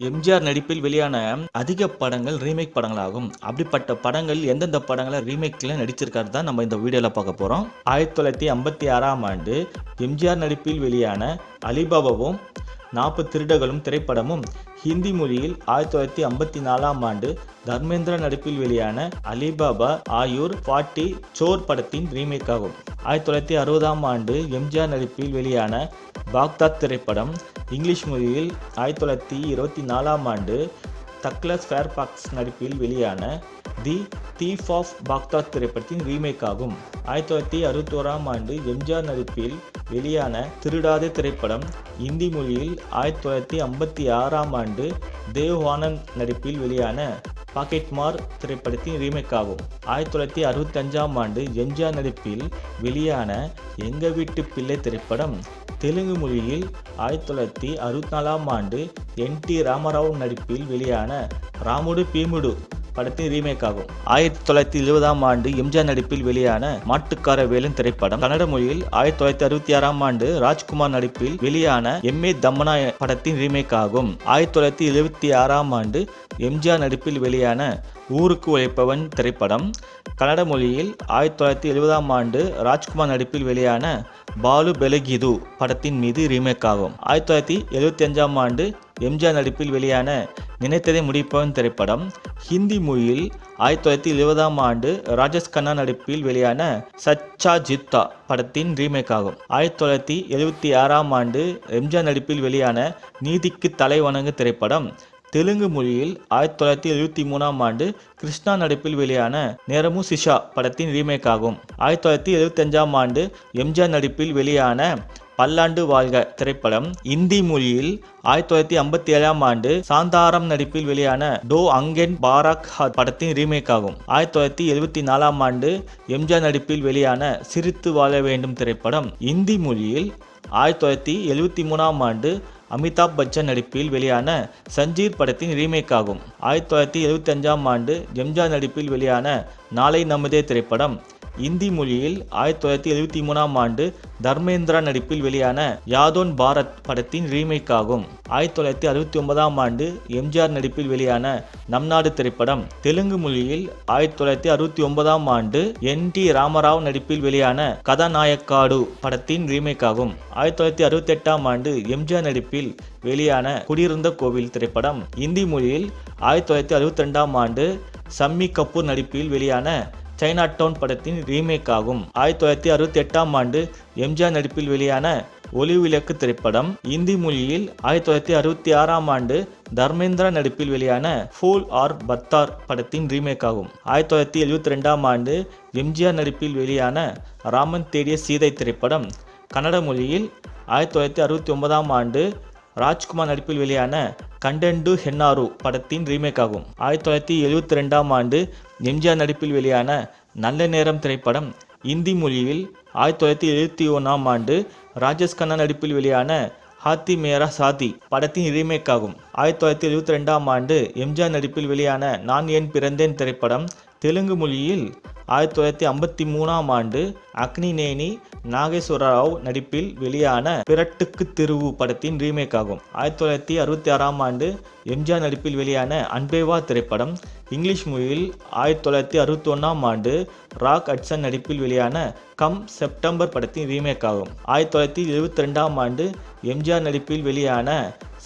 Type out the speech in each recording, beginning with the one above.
எம்ஜிஆர் நடிப்பில் வெளியான அதிக படங்கள் ரீமேக் படங்களாகும். அப்படிப்பட்ட படங்கள் எந்தெந்த படங்களை ரீமேக்கில் நடிச்சிருக்காரு தான் நம்ம இந்த வீடியோவில் பார்க்க போகிறோம் ஆயிரத்தி தொள்ளாயிரத்தி ஐம்பத்தி ஆறாம் ஆண்டு எம்ஜிஆர் நடிப்பில் வெளியான அலிபாபாவும் நாற்பது திருடர்களும் திரைப்படமும் ஹிந்தி மொழியில் ஆயிரத்தி தொள்ளாயிரத்தி ஐம்பத்தி நாலாம் ஆண்டு தர்மேந்திர நடிப்பில் வெளியான அலிபாபா ஆயூர் பாட்டி சோர் படத்தின் ரீமேக் ஆகும் ஆயிரத்தி தொள்ளாயிரத்தி அறுபதாம் ஆண்டு எம்ஜிஆர் நடிப்பில் வெளியான பாக்தாத் திரைப்படம் இங்கிலீஷ் மொழியில் ஆயிரத்தி தொள்ளாயிரத்தி இருபத்தி நாலாம் ஆண்டு தக்லஸ் ஃபேர்பாக்ஸ் நடிப்பில் வெளியான தி தீஃப் ஆஃப் பாக்தாத் திரைப்படத்தின் ரீமேக் ஆகும் ஆயிரத்தி தொள்ளாயிரத்தி அறுபத்தோராம் ஆண்டு எம்ஜிஆர் நடிப்பில் வெளியான திருடாதே திரைப்படம் இந்தி மொழியில் ஆயிரத்தி தொள்ளாயிரத்தி ஐம்பத்தி ஆறாம் ஆண்டு தேவ் ஆனந்த் நடிப்பில் வெளியான பாக்கெட்மார் திரைப்படத்தின் ரீமேக் ஆகும். ஆயிரத்தி தொள்ளாயிரத்தி அறுபத்தஞ்சாம் ஆண்டு எம்ஜிஆர் நடிப்பில் வெளியான எங்க வீட்டு பிள்ளை திரைப்படம் தெலுங்கு மொழியில் ஆயிரத்தி தொள்ளாயிரத்தி அறுபத்தி நாலாம் ஆண்டு என் டி ராமராவ் நடிப்பில் வெளியான ராமுடு பீமுடு படத்தின் ரீமேக் ஆகும். ஆயிரத்தி தொள்ளாயிரத்தி எழுபதாம் ஆண்டு எம்ஜிஆர் நடிப்பில் வெளியான மாட்டுக்கார வேலன் திரைப்படம் கன்னட மொழியில் ஆயிரத்தி தொள்ளாயிரத்தி அறுபத்தி ஆறாம் ஆண்டு ராஜ்குமார் நடிப்பில் வெளியான எம் ஏ தம்மனா படத்தின் ரீமேக் ஆகும். ஆயிரத்தி தொள்ளாயிரத்தி எழுபத்தி ஆறாம் ஆண்டு எம்ஜிஆர் நடிப்பில் வெளியான ஊருக்கு உழைப்பவன் திரைப்படம் கன்னட மொழியில் ஆயிரத்தி தொள்ளாயிரத்தி எழுபதாம் ஆண்டு ராஜ்குமார் நடிப்பில் வெளியான பாலு பெலகிது படத்தின் மீது ரீமேக் ஆகும். ஆயிரத்தி தொள்ளாயிரத்தி எழுபத்தி அஞ்சாம் ஆண்டு எம்ஜிஆர் நடிப்பில் வெளியான நினைத்ததை முடிப்பவன் திரைப்படம். ஹிந்தி மொழியில் ஆயிரத்தி தொள்ளாயிரத்தி எழுபதாம் ஆண்டு ராஜேஷ் கண்ணா நடிப்பில் வெளியான சச்சா ஜித்தா படத்தின் ரீமேக் ஆகும். ஆயிரத்தி தொள்ளாயிரத்தி எழுபத்தி ஆறாம் ஆண்டு எம்ஜிஆர் நடிப்பில் வெளியான நீதிக்கு தலை வணங்கு திரைப்படம். தெலுங்கு மொழியில் ஆயிரத்தி தொள்ளாயிரத்தி எழுபத்தி மூணாம் ஆண்டு கிருஷ்ணா நடிப்பில் வெளியான நேரமு சிஷா படத்தின் ரீமேக் ஆகும். ஆயிரத்தி தொள்ளாயிரத்தி எழுபத்தஞ்சாம் ஆண்டு எம்ஜிஆர் நடிப்பில் வெளியான பல்லாண்டு வாழ்க திரைப்படம் இந்தி மொழியில் ஆயிரத்தி தொள்ளாயிரத்தி ஐம்பத்தி ஏழாம் ஆண்டு சாந்தாரம் நடிப்பில் வெளியான டோ அங்கென் பாராக் படத்தின் ரீமேக் ஆகும். ஆயிரத்தி தொள்ளாயிரத்தி எழுபத்தி நாலாம் ஆண்டு எம்ஜிஆர் நடிப்பில் வெளியான சிரித்து வாழ வேண்டும் திரைப்படம் இந்தி மொழியில் ஆயிரத்தி தொள்ளாயிரத்தி எழுபத்தி மூணாம் ஆண்டு அமிதாப் பச்சன் நடிப்பில் வெளியான சஞ்சீர் படத்தின் ரீமேக் ஆகும். ஆயிரத்தி தொள்ளாயிரத்தி எழுபத்தி அஞ்சாம் ஆண்டு ஜெம்ஜா நடிப்பில் வெளியான நாளை நமதே திரைப்படம் இந்தி மொழியில் ஆயிரத்தி தொள்ளாயிரத்தி எழுபத்தி மூணாம் ஆண்டு தர்மேந்திரா நடிப்பில் வெளியான யாதோன் பாரத் படத்தின் ரீமேக் ஆகும் ஆயிரத்தி தொள்ளாயிரத்தி அறுபத்தி ஒன்பதாம் ஆண்டு எம்ஜிஆர் நடிப்பில் வெளியான நம் நாடு திரைப்படம் தெலுங்கு மொழியில் ஆயிரத்தி தொள்ளாயிரத்தி அறுபத்தி ஒன்பதாம் ஆண்டு என் டி ராமராவ் நடிப்பில் வெளியான கதாநாயக்காடு படத்தின் ரீமேக் ஆகும் ஆயிரத்தி தொள்ளாயிரத்தி அறுபத்தி எட்டாம் ஆண்டு எம்ஜிஆர் நடிப்பில் வெளியான குடியிருந்த கோவில் திரைப்படம் இந்தி மொழியில் ஆயிரத்தி தொள்ளாயிரத்தி அறுபத்தி ரெண்டாம் ஆண்டு சம்மி கபூர் நடிப்பில் வெளியான சைனா டவுன் படத்தின் ரீமேக் ஆகும். ஆயிரத்தி தொள்ளாயிரத்தி அறுபத்தி எட்டாம் ஆண்டு எம்ஜிஆர் நடிப்பில் வெளியான ஒளி விளக்கு திரைப்படம் இந்தி மொழியில் ஆயிரத்தி தொள்ளாயிரத்தி அறுபத்தி ஆறாம் ஆண்டு தர்மேந்திரா நடிப்பில் வெளியான ஃபூல் ஆர் பத்தார் படத்தின் ரீமேக் ஆகும். ஆயிரத்தி தொள்ளாயிரத்தி எழுபத்தி ரெண்டாம் ஆண்டு எம்ஜிஆர் நடிப்பில் வெளியான ராமன் தேடிய சீதை திரைப்படம் கன்னட மொழியில் ஆயிரத்தி தொள்ளாயிரத்தி அறுபத்தி ஒன்பதாம் ஆண்டு ராஜ்குமார் நடிப்பில் வெளியான கண்டென்டு ஹென்னாரு படத்தின் ரீமேக் ஆகும். ஆயிரத்தி தொள்ளாயிரத்தி எழுபத்தி ரெண்டாம் ஆண்டு எம்ஜிஆர் நடிப்பில் வெளியான நல்ல நேரம் திரைப்படம் இந்தி மொழியில் ஆயிரத்தி தொள்ளாயிரத்தி எழுபத்தி ஒன்றாம் ஆண்டு ராஜேஷ் கண்ணா நடிப்பில் வெளியான ஹாத்தி மேரா சாதி படத்தின் ரீமேக் ஆகும். ஆயிரத்தி தொள்ளாயிரத்தி எழுபத்தி ரெண்டாம் ஆண்டு எம்ஜிஆர் நடிப்பில் வெளியான நான் ஏன் பிறந்தேன் திரைப்படம் தெலுங்கு மொழியில் ஆயிரத்தி தொள்ளாயிரத்தி ஐம்பத்தி மூணாம் ஆண்டு அக்னி நேனி நாகேஸ்வர ராவ் நடிப்பில் வெளியான பிறட்டுக்கு திருவு படத்தின் ரீமேக் ஆகும். ஆயிரத்தி தொள்ளாயிரத்தி அறுபத்தி ஆறாம் ஆண்டு எம்ஜிஆர் நடிப்பில் வெளியான அன்பேவா திரைப்படம் இங்கிலீஷ் மொழியில் ஆயிரத்தி தொள்ளாயிரத்தி அறுபத்தி ஒன்றாம் ஆண்டு ராக் அட்சன் நடிப்பில் வெளியான கம் செப்டம்பர் படத்தின் ரீமேக் ஆகும். ஆயிரத்தி தொள்ளாயிரத்தி எழுபத்தி ரெண்டாம் ஆண்டு எம்ஜிஆர் நடிப்பில் வெளியான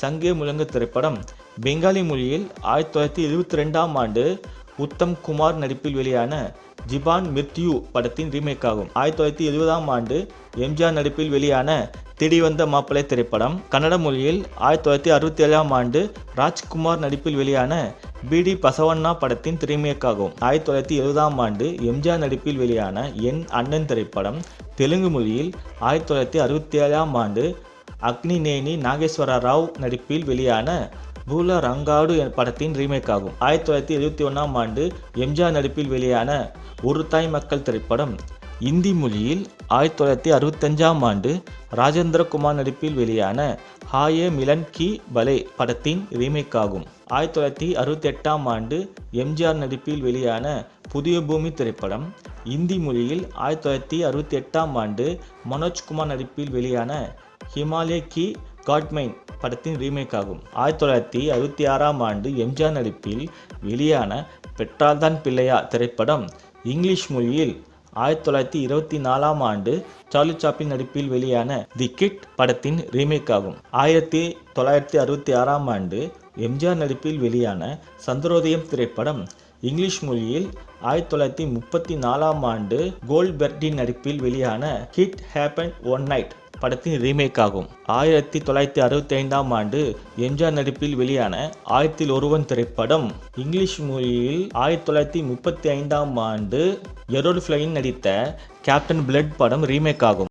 சங்கே முழங்கு திரைப்படம் பெங்காலி மொழியில் ஆயிரத்தி தொள்ளாயிரத்தி எழுபத்தி ரெண்டாம் ஆண்டு உத்தம் குமார் நடிப்பில் வெளியான ஜிபான் மிர்த்யூ படத்தின் ரீமேக் ஆகும் ஆயிரத்தி தொள்ளாயிரத்தி எழுபதாம் ஆண்டு எம்ஜிஆர் நடிப்பில் வெளியான தேடி வந்த மாப்பிள்ளை திரைப்படம் கன்னட மொழியில் ஆயிரத்தி தொள்ளாயிரத்தி அறுபத்தி ஏழாம் ஆண்டு ராஜ்குமார் நடிப்பில் வெளியான பிடி பசவண்ணா படத்தின் ரீமேக் ஆகும் ஆயிரத்தி தொள்ளாயிரத்தி எழுபதாம் ஆண்டு எம்ஜிஆர் நடிப்பில் வெளியான என் அண்ணன் திரைப்படம் தெலுங்கு மொழியில் ஆயிரத்தி தொள்ளாயிரத்தி அறுபத்தி ஏழாம் ஆண்டு அக்னிநேனி நாகேஸ்வர ராவ் நடிப்பில் வெளியான பூல ரங்காடு படத்தின் ரீமேக் ஆகும் ஆயிரத்தி தொள்ளாயிரத்தி எழுபத்தி ஒன்றாம் ஆண்டு எம்ஜிஆர் நடிப்பில் வெளியான ஒரு தாய் மக்கள் திரைப்படம் இந்தி மொழியில் ஆயிரத்தி தொள்ளாயிரத்தி அறுபத்தஞ்சாம் ஆண்டு ராஜேந்திர குமார் நடிப்பில் வெளியான ஹாயே மிலன் கி பலே படத்தின் ரீமேக் ஆகும். ஆயிரத்தி தொள்ளாயிரத்தி அறுபத்தி எட்டாம் ஆண்டு எம்ஜிஆர் நடிப்பில் வெளியான புதிய பூமி திரைப்படம் இந்தி மொழியில் ஆயிரத்தி தொள்ளாயிரத்தி அறுபத்தி எட்டாம் ஆண்டு மனோஜ்குமார் நடிப்பில் வெளியான ஹிமாலய கி காட்மைன் படத்தின் ரீமேக் ஆகும். ஆயிரத்தி தொள்ளாயிரத்தி அறுபத்தி ஆறாம் ஆண்டு எம்ஜிஆர் நடிப்பில் வெளியான பெற்றால்தான் பிள்ளையா திரைப்படம் இங்கிலீஷ் மொழியில் ஆயிரத்தி தொள்ளாயிரத்தி இருபத்தி நாலாம் ஆண்டு சார்லி சாப்பின் நடிப்பில் வெளியான தி கிட் படத்தின் ரீமேக் ஆகும். ஆயிரத்தி தொள்ளாயிரத்தி அறுபத்தி ஆறாம் ஆண்டு எம்ஜிஆர் நடிப்பில் வெளியான சந்திரோதயம் திரைப்படம் இங்கிலீஷ் மொழியில் ஆயிரத்தி தொள்ளாயிரத்தி முப்பத்தி நாலாம் ஆண்டு கோல்பெர்டின் நடிப்பில் வெளியான ஹிட் ஹேப்பன் ஒன் நைட் படத்தின் ரீமேக் ஆகும். ஆயிரத்தி தொள்ளாயிரத்தி அறுபத்தி ஐந்தாம் ஆண்டு எம்ஜிஆர் நடிப்பில் வெளியான ஆயிரத்தில் ஒருவன் திரைப்படம் இங்கிலீஷ் மொழியில் ஆயிரத்தி தொள்ளாயிரத்தி முப்பத்தி ஐந்தாம் ஆண்டு எரோல் ஃப்ளைன் நடித்த கேப்டன் பிளட் படம் ரீமேக் ஆகும்.